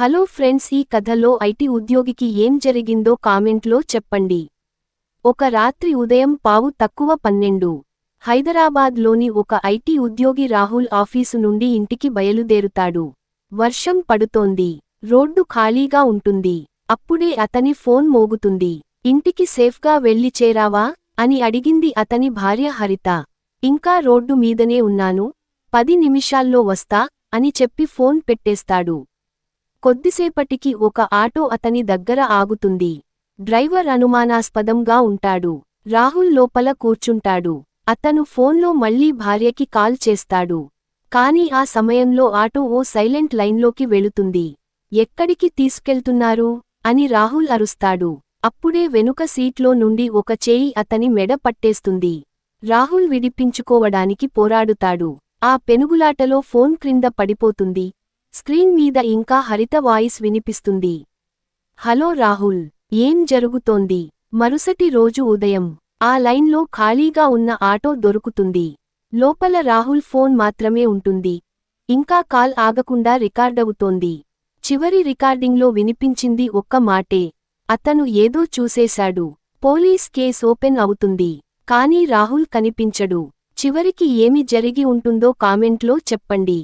Hello friends ఈ కథలో IT ఉద్యోగికి ఏం జరిగిందో కామెంట్లో చెప్పండి. ఒక రాత్రి ఉదయం పావు తక్కువ పన్నెండు. హైదరాబాద్లోని ఒక ఐటీ ఉద్యోగి రాహుల్ ఆఫీసు నుండి ఇంటికి బయలుదేరుతాడు. వర్షం పడుతోంది. రోడ్డు ఖాళీగా ఉంటుంది. అప్పుడే అతని ఫోన్ మోగుతుంది. ఇంటికి సేఫ్గా వెళ్ళి చేరావా? అని అడిగింది అతని భార్య హరిత. ఇంకా రోడ్డు మీదనే ఉన్నాను. పది నిమిషాల్లో వస్తా అని చెప్పి ఫోన్ పెట్టేస్తాడు. కొద్దిసేపటికి ఒక ఆటో అతని దగ్గర ఆగుతుంది. డ్రైవర్ అనుమానాస్పదంగా ఉంటాడు. రాహుల్ లోపల కూర్చుంటాడు. అతను ఫోన్లో మళ్ళీ భార్యకి కాల్ చేస్తాడు. కాని ఆ సమయంలో ఆటో ఓ సైలెంట్ లైన్లోకి వెళుతుంది. ఎక్కడికి తీసుకెళ్తున్నారు? అని రాహుల్ అరుస్తాడు. అప్పుడే వెనుక సీట్లో నుండి ఒక చేయి అతని మెడ పట్టేస్తుంది. రాహుల్ విడిపించుకోవడానికి పోరాడుతాడు. ఆ పెనుగులాటలో ఫోన్ క్రింద పడిపోతుంది. స్క్రీన్ మీద ఇంకా హరిత వాయిస్ వినిపిస్తుంది. హలో రాహుల్ ఏం జరుగుతోంది? మరుసటి రోజు ఉదయం ఆ లైన్లో ఖాళీగా ఉన్న ఆటో దొరుకుతుంది. లోపల రాహుల్ ఫోన్ మాత్రమే ఉంటుంది. ఇంకా కాల్ ఆగకుండా రికార్డవుతోంది. చివరి రికార్డింగ్లో వినిపించింది ఒక్క మాటే. అతను ఏదో చూసేశాడు. పోలీస్ కేస్ ఓపెన్ అవుతుంది. కానీ రాహుల్ కనిపించడు. చివరికి ఏమి జరిగి ఉంటుందో కామెంట్లో చెప్పండి.